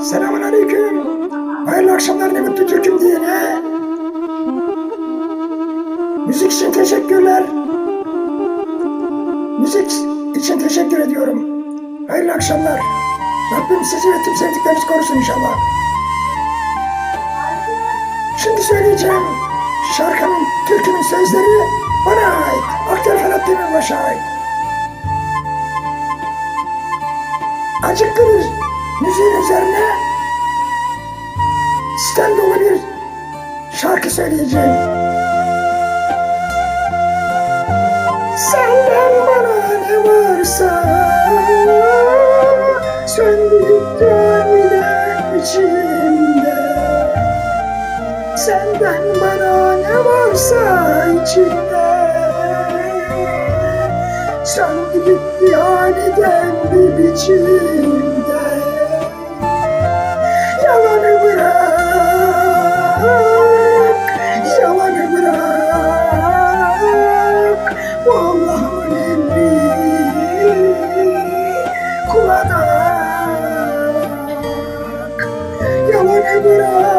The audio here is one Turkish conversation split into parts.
Selamun aleyküm. Hayırlı akşamlar ne mutlu Türk'üm diyene. Müzik için teşekkürler. Müzik için teşekkür ediyorum. Hayırlı akşamlar. Rabbim sizi ve tüm sevdiklerinizi korusun inşallah. Şimdi söyleyeceğim şarkının, türkünün sözleri bana ait. Aktar Ferhat Demirbaş'a ait. Acıklı müziğin üzerine sistem dolu bir şarkı söyleyeceğim. Senden bana ne varsa söndürüp gönlüm içimde. Senden bana ne varsa içimde. Söndürüp ihaneden bir biçimde Yalanı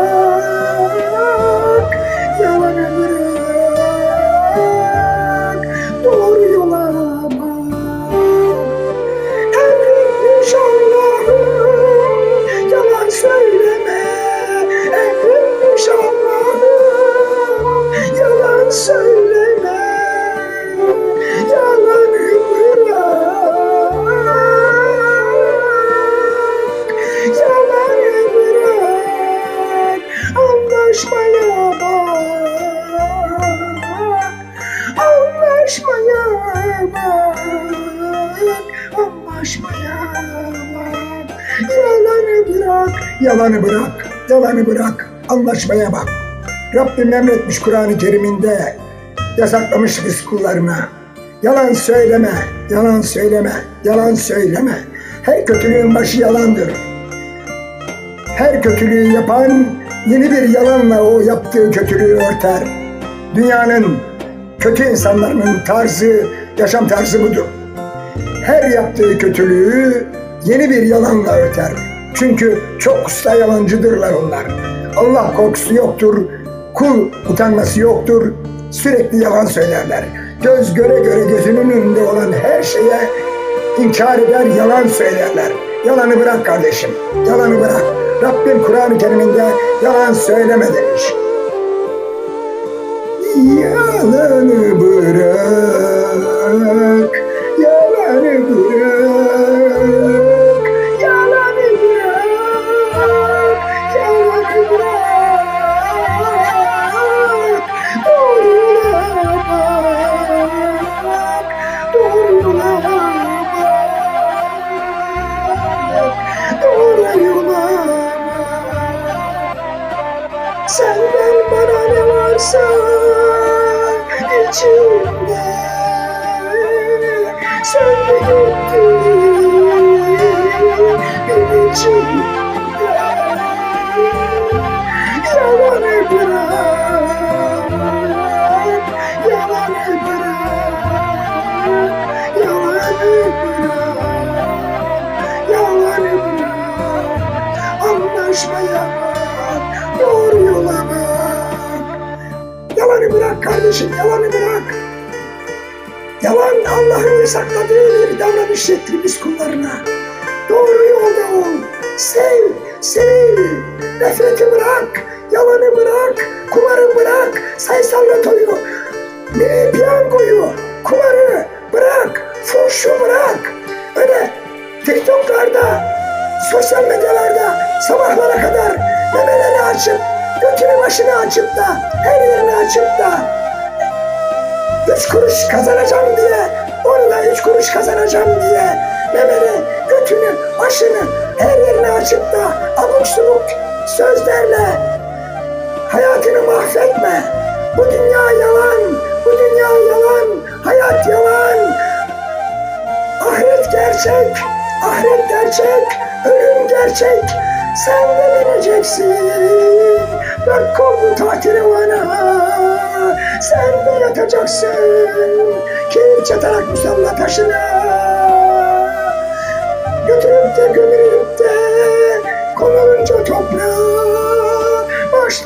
Bak Yalanı bırak Yalanı bırak Yalanı bırak Anlaşmaya bak Rabbim emretmiş Kur'an-ı Kerim'inde yasaklamış biz kullarına. Yalan söyleme, yalan söyleme, yalan söyleme. Her kötülüğün başı yalandır. Her kötülüğü yapan yeni bir yalanla o yaptığı kötülüğü örter. Dünyanın kötü insanların tarzı, yaşam tarzı budur. Her yaptığı kötülüğü yeni bir yalanla örter. Çünkü çok usta yalancıdırlar onlar. Allah korkusu yoktur, kul utanması yoktur, sürekli yalan söylerler. Göz göre göre gözünün önünde olan her şeye inkar eder, yalan söylerler. Yalanı bırak kardeşim, yalanı bırak. Rabbim Kur'an-ı Kerim'inde yalan söyleme demiş. Yalanı bırak, Senden bana ne varsa içimde. Sen de gittin benim içimde yalanı bırak Yalanı bırak, yalanı bırak Anlaşmaya kardeşim, yalanı bırak Yalan Allah'ın yasakladığı bir davranış şekli biz kullarına. Doğru yolda ol. Sev, sev. Nefreti bırak. Yalanı bırak. Kumarı bırak. Sayısal lotoyu. Milli piyangoyu. Kumarı bırak. Fuhşu bırak. Öyle TikTok'larda, sosyal medyalarda sabahlara kadar memeleri açıp, götünü başını açıp da, her yerini açıp da üç kuruş kazanacağım diye, orada üç kuruş kazanacağım diye memeni, götünü, başını, her yerini açıp da abuk subuk sözlerle hayatını mahvetme. Bu dünya yalan, bu dünya yalan, hayat yalan, ahiret gerçek, ahiret gerçek, ölüm gerçek. Sen de bileceksin, dört kollu tatili bana sen de yatacaksın. Keyif çatarak musalla taşına. Götürüp de gömülüp de konulunca toprağa.